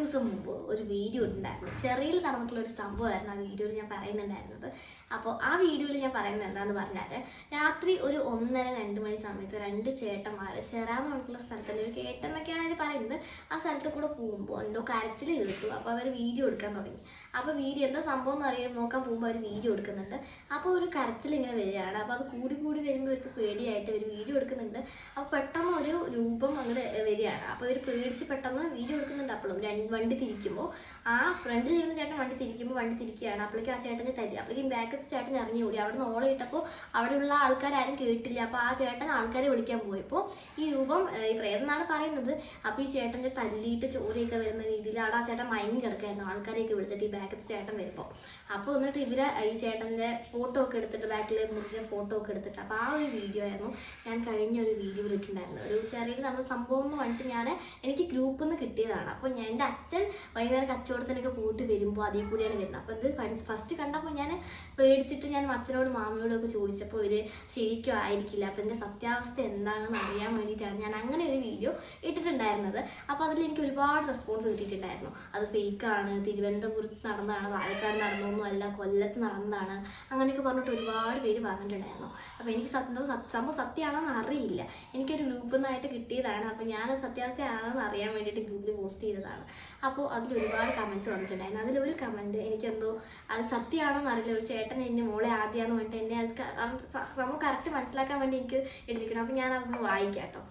കുറച്ച് ദിവസം മുമ്പ് ഒരു വീഡിയോ ഉണ്ടായിരുന്നു ചെറിയിൽ നടന്നിട്ടുള്ള ഒരു സംഭവമായിരുന്നു ആ വീഡിയോയിൽ ഞാൻ പറയുന്നുണ്ടായിരുന്നത്. അപ്പോൾ ആ വീഡിയോയിൽ ഞാൻ പറയുന്നത് എന്താണെന്ന് പറഞ്ഞാൽ രാത്രി ഒരു ഒന്നര രണ്ട് മണി സമയത്ത് രണ്ട് ചേട്ടന്മാർ ചെറാന്ന് പറഞ്ഞിട്ടുള്ള സ്ഥലത്ത് ഒരു കേട്ടെന്നൊക്കെയാണ് അവർ പറയുന്നത്. ആ സ്ഥലത്ത് കൂടെ പോകുമ്പോൾ എന്തോ കരച്ചിൽ കേട്ടു. അപ്പോൾ അവർ വീഡിയോ എടുക്കാൻ തുടങ്ങി. അപ്പോൾ വീഡിയോ എന്താ സംഭവം എന്ന് അറിയാൻ നോക്കാൻ പോകുമ്പോൾ അവർ വീഡിയോ എടുക്കുന്നുണ്ട്. അപ്പോൾ ഒരു കരച്ചിൽ ഇങ്ങനെ വരികയാണ്. അപ്പോൾ അത് കൂടി കൂടി വരുമ്പോൾ ഇവർക്ക് പേടിയായിട്ട് ഒരു വീഡിയോ എടുക്കുന്നുണ്ട്. അപ്പോൾ പെട്ടെന്ന് ഒരു രൂപം അങ്ങോട്ട് വരികയാണ്. അപ്പോൾ ഇവർ പേടിച്ച് പെട്ടെന്ന് വീഡിയോ എടുക്കുന്നുണ്ട് അപ്പോഴും രണ്ട് വണ്ടി തിരിക്കുമ്പോൾ ആ ഫ്രണ്ടിൽ ഇരുന്ന ചേട്ടൻ വണ്ടി തിരിക്കുമ്പോൾ വണ്ടി തിരിക്കുകയാണ്. അപ്പോഴേക്കും ആ ചേട്ടനെ തരിക അപ്പോഴേക്കും ബാക്കത്തെ ചേട്ടൻ ഇറങ്ങി ഓടി. അവിടെ നിന്ന് ഓളം ഇട്ടപ്പോൾ അവിടെയുള്ള ആൾക്കാരും കേട്ടില്ല. അപ്പോൾ ആ ചേട്ടൻ ആൾക്കാരെ വിളിക്കാൻ പോയപ്പോൾ ഈ രൂപം ഈ പ്രേതം എന്നാണ് പറയുന്നത്. അപ്പോൾ ഈ ചേട്ടന്റെ തല്ലിയിട്ട് ചോരയൊക്കെ വരുന്ന രീതിയിൽ അവിടെ ആ ചേട്ടൻ മയങ്ങി കിടക്കായിരുന്നു. ആൾക്കാരെയൊക്കെ വിളിച്ചിട്ട് ഈ ബാക്കത്തെ ചേട്ടൻ വരുമ്പോൾ അപ്പോൾ എന്നിട്ട് ഇവരെ ഈ ചേട്ടന്റെ ഫോട്ടോ ഒക്കെ എടുത്തിട്ട് ബാക്കിൽ മുറിഞ്ഞ ഫോട്ടോ ഒക്കെ എടുത്തിട്ട് അപ്പോൾ ആ ഒരു വീഡിയോ ആയിരുന്നു. ഞാൻ കഴിഞ്ഞ ഒരു വീഡിയോ ഇട്ടിട്ടുണ്ടായിരുന്നു ഒരു ചെറിയ നമ്മുടെ സംഭവം എന്ന് പറഞ്ഞിട്ട് ഞാൻ എനിക്ക് ഗ്രൂപ്പിൽ നിന്ന് കിട്ടിയതാണ്. അപ്പോൾ ഞാൻ എന്റെ അച്ഛൻ വൈകുന്നേരം കച്ചവടത്തിനൊക്കെ പോയിട്ട് വരുമ്പോൾ അതേ കൂടിയാണ് വരുന്നത്. അപ്പോൾ ഇത് ഫസ്റ്റ് കണ്ടപ്പോൾ ഞാൻ പേടിച്ചിട്ട് ഞാൻ അച്ഛനോടും മാമയോടും ഒക്കെ ചോദിച്ചപ്പോൾ ഇവർ ശരിക്കും ആയിരിക്കില്ല. അപ്പോൾ ഇതിന്റെ സത്യാവസ്ഥ എന്താണെന്ന് അറിയാൻ വേണ്ടിയിട്ടാണ് ഞാൻ അങ്ങനെ ഒരു വീഡിയോ ഇട്ടിട്ടുണ്ടായിരുന്നത്. അപ്പോൾ അതിൽ എനിക്ക് ഒരുപാട് റെസ്പോൺസ് കിട്ടിയിട്ടുണ്ടായിരുന്നു. അത് ഫേക്കാണ് തിരുവനന്തപുരത്ത് നടന്നതാണ് പാലക്കാട് നടന്നൊന്നും അല്ല കൊല്ലത്ത് നടന്നതാണ് അങ്ങനെയൊക്കെ പറഞ്ഞിട്ട് ഒരുപാട് പേര് പറഞ്ഞിട്ടുണ്ടായിരുന്നു. അപ്പോൾ എനിക്ക് സത്യം സത്യം- സംഭവം സത്യമാണെന്ന് അറിയില്ല. എനിക്കൊരു ഗ്രൂപ്പിൽ നിന്നായിട്ട് കിട്ടിയതാണ്. അപ്പോൾ ഞാൻ സത്യാവസ്ഥയാണെന്ന് അറിയാൻ വേണ്ടിയിട്ട് ഗ്രൂപ്പിൽ പോസ്റ്റ് ചെയ്തതാണ്. അപ്പോൾ അതിൽ ഒരുപാട് കമന്റ്സ് വന്നിട്ടുണ്ടായിരുന്നു. അതിലൊരു കമന്റ് എനിക്കെന്തോ അത് സത്യമാണോന്ന് അറിയില്ല. ഒരു ചേട്ടൻ എന്നെ മോളെ ആദ്യമാണെന്ന് പറഞ്ഞിട്ട് എന്നെ അത് നമുക്ക് കറക്റ്റ് മനസ്സിലാക്കാൻ വേണ്ടി എനിക്ക് എടുത്തിരിക്കണം അപ്പോൾ ഞാൻ അതൊന്ന് വായിക്കാം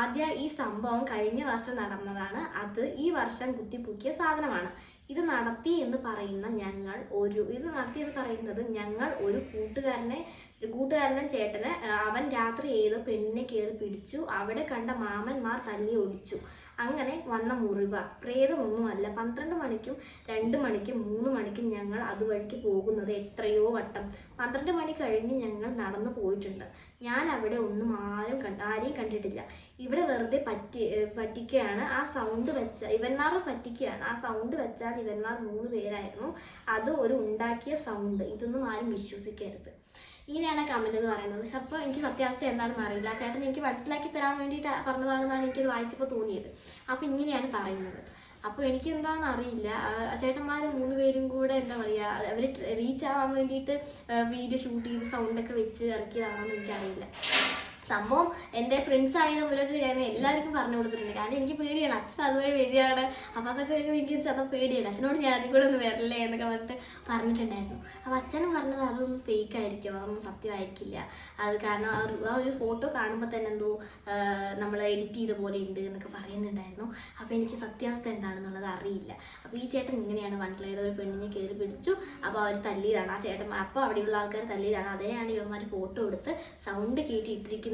ആദ്യ ഈ സംഭവം കഴിഞ്ഞ വർഷം നടന്നതാണ്. അത് ഈ വർഷം കുത്തിപ്പൊക്കിയ സാധനമാണ്. ഇത് നടത്തി എന്ന് പറയുന്ന ഞങ്ങൾ ഒരു ഇത് നടത്തി എന്ന് പറയുന്നത് ഞങ്ങൾ ഒരു കൂട്ടുകാരനെ കൂട്ടുകാരനും ചേട്ടന് അവൻ രാത്രി ചെയ്ത് പെണ്ണിനെ കയറി പിടിച്ചു അവിടെ കണ്ട മാമന്മാർ തല്ലി ഒടിച്ചു. അങ്ങനെ വന്ന മുറിവ. പ്രേതമൊന്നുമല്ല പന്ത്രണ്ട് മണിക്കും രണ്ട് മണിക്കും മൂന്ന് മണിക്കും ഞങ്ങൾ അതുവഴിക്ക് പോകുന്നത് എത്രയോ വട്ടം. പന്ത്രണ്ട് മണി കഴിഞ്ഞ് ഞങ്ങൾ നടന്നു പോയിട്ടുണ്ട്. ഞാൻ അവിടെ ഒന്നും ആരും കണ്ട ആരെയും കണ്ടിട്ടില്ല. ഇവിടെ വെറുതെ പറ്റി പറ്റിക്കുകയാണ് ആ സൗണ്ട് വെച്ച ഇവന്മാരെ പറ്റിക്കുകയാണ് ആ സൗണ്ട് വെച്ചാൽ ഇവന്മാർ മൂന്ന് പേരായിരുന്നു. അത് ഒരു ഉണ്ടാക്കിയ സൗണ്ട് ഇതൊന്നും ആരും വിശ്വസിക്കരുത്. ഇങ്ങനെയാണ് കമന്റ് എന്ന് പറയുന്നത്. അപ്പോൾ എനിക്ക് സത്യാവസ്ഥ എന്താണെന്ന് അറിയില്ല. ചേട്ടൻ എനിക്ക് മനസ്സിലാക്കി തരാൻ വേണ്ടിയിട്ട് പറഞ്ഞതാണെന്നാണ് എനിക്കത് വായിച്ചപ്പോൾ തോന്നിയത്. അപ്പോൾ ഇങ്ങനെയാണ് പറയുന്നത്. അപ്പോൾ എനിക്ക് എന്താണെന്ന് അറിയില്ല ചേട്ടന്മാർ മൂന്ന് പേരും കൂടെ എന്താ പറയുക അവർ റീച്ച് ആവാൻ വേണ്ടിയിട്ട് വീഡിയോ ഷൂട്ട് ചെയ്ത് സൗണ്ടൊക്കെ വെച്ച് ഇറക്കിയതാണെന്ന് എനിക്കറിയില്ല. സംഭവം എന്റെ ഫ്രണ്ട്സ് ആയാലും ഇവരൊക്കെ ഞാൻ എല്ലാവർക്കും പറഞ്ഞു കൊടുത്തിട്ടുണ്ട്. കാരണം എനിക്ക് പേടിയാണ്. അച്ഛൻ അതുവഴി വരികയാണ്. അപ്പം അതൊക്കെ എനിക്ക് ചിലപ്പോൾ പേടിയല്ല? അച്ഛനോട് ഞാൻ കൂടെ ഒന്ന് വരല്ലേ എന്നൊക്കെ പറഞ്ഞിട്ട് പറഞ്ഞിട്ടുണ്ടായിരുന്നു. അപ്പോൾ അച്ഛനും പറഞ്ഞത് അതൊന്നും ഫേക്ക് ആയിരിക്കും. അതൊന്നും സത്യമായിരിക്കില്ല. അത് കാരണം ആ ഒരു ഫോട്ടോ കാണുമ്പോൾ തന്നെ എന്തോ നമ്മൾ എഡിറ്റ് ചെയ്ത പോലെ ഉണ്ട് എന്നൊക്കെ പറയുന്നുണ്ടായിരുന്നു. അപ്പോൾ എനിക്ക് സത്യാവസ്ഥ എന്താണെന്നുള്ളത് അറിയില്ല. അപ്പോൾ ഈ ചേട്ടൻ ഇങ്ങനെയാണ് വണ്ടിലേത് ഒരു പെണ്ണിനെ കയറി പിടിച്ചു. അപ്പോൾ അവർ തല്ലിയതാണ്. ആ ചേട്ടൻ അപ്പോൾ അവിടെയുള്ള ആൾക്കാർ തല്ലിയതാണ്. അതേയാണ് ഇവന്മാർ ഫോട്ടോ എടുത്ത് സൗണ്ട് കയറ്റി ഇട്ടിരിക്കുന്നത്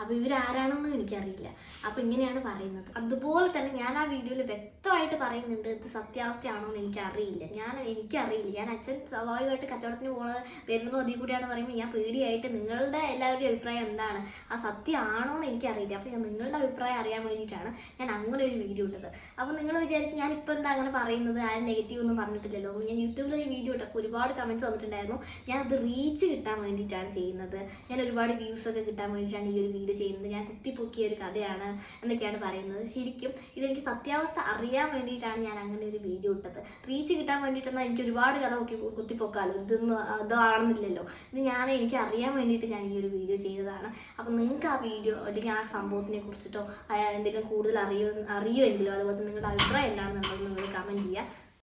അപ്പോൾ ഇവരാരാണെന്നും എനിക്കറിയില്ല. അപ്പോൾ ഇങ്ങനെയാണ് പറയുന്നത്. അതുപോലെ തന്നെ ഞാൻ ആ വീഡിയോയിൽ വ്യക്തമായിട്ട് പറയുന്നുണ്ട് ഇത് സത്യാവസ്ഥയാണോ എന്ന് എനിക്കറിയില്ല. ഞാൻ എനിക്കറിയില്ല. ഞാൻ അച്ഛൻ സ്വാഭാവികമായിട്ട് കച്ചവടത്തിന് പോകുന്നത് വരുന്നതും അതിൽ കൂടിയാണ് പറയുമ്പോൾ ഞാൻ പേടിയായിട്ട് നിങ്ങളുടെ എല്ലാവരുടെയും അഭിപ്രായം എന്താണ്? ആ സത്യമാണോ എന്ന് എനിക്കറിയില്ല. അപ്പോൾ ഞാൻ നിങ്ങളുടെ അഭിപ്രായം അറിയാൻ വേണ്ടിയിട്ടാണ് ഞാൻ അങ്ങനെ ഒരു വീഡിയോ ഇട്ടത്. അപ്പോൾ നിങ്ങൾ വിചാരിക്കും ഞാൻ ഇപ്പോൾ എന്താ അങ്ങനെ പറയുന്നത്? ആരും നെഗറ്റീവ് ഒന്നും പറഞ്ഞിട്ടില്ലല്ലോ. ഞാൻ യൂട്യൂബിൽ ഈ വീഡിയോ ഇട്ടപ്പോൾ ഒരുപാട് കമന്റ്സ് വന്നിട്ടുണ്ടായിരുന്നു. ഞാൻ അത് റീച്ച് കിട്ടാൻ വേണ്ടിയിട്ടാണ് ചെയ്യുന്നത്. ഞാൻ ഒരുപാട് വ്യൂസ് ഒക്കെ കിട്ടാൻ വേണ്ടിയിട്ടാണ് ഈ ഒരു വീഡിയോ ചെയ്യുന്നത്. ഞാൻ കുത്തിപ്പൊക്കിയ ഒരു കഥയാണ് എന്നൊക്കെയാണ് പറയുന്നത്. ശരിക്കും ഇതെനിക്ക് സത്യാവസ്ഥ അറിയാൻ വേണ്ടിയിട്ടാണ് ഞാൻ അങ്ങനെ ഒരു വീഡിയോ ഇട്ടത്. റീച്ച് കിട്ടാൻ വേണ്ടിയിട്ടെന്നാൽ എനിക്ക് ഒരുപാട് കഥ നോക്കി കുത്തിപ്പൊക്കാലോ. ഇതൊന്നും ഇതാണെന്നില്ലല്ലോ ഇത് ഞാൻ എനിക്ക് അറിയാൻ വേണ്ടിയിട്ട് ഞാൻ ഈ ഒരു വീഡിയോ ചെയ്തതാണ്. അപ്പം നിങ്ങൾക്ക് ആ വീഡിയോ അല്ലെങ്കിൽ ആ സംഭവത്തിനെ കുറിച്ചിട്ടോ എന്തെങ്കിലും കൂടുതൽ അറിയോ അറിയുമെങ്കിലോ അതുപോലെ നിങ്ങളുടെ അഭിപ്രായം എന്താണ്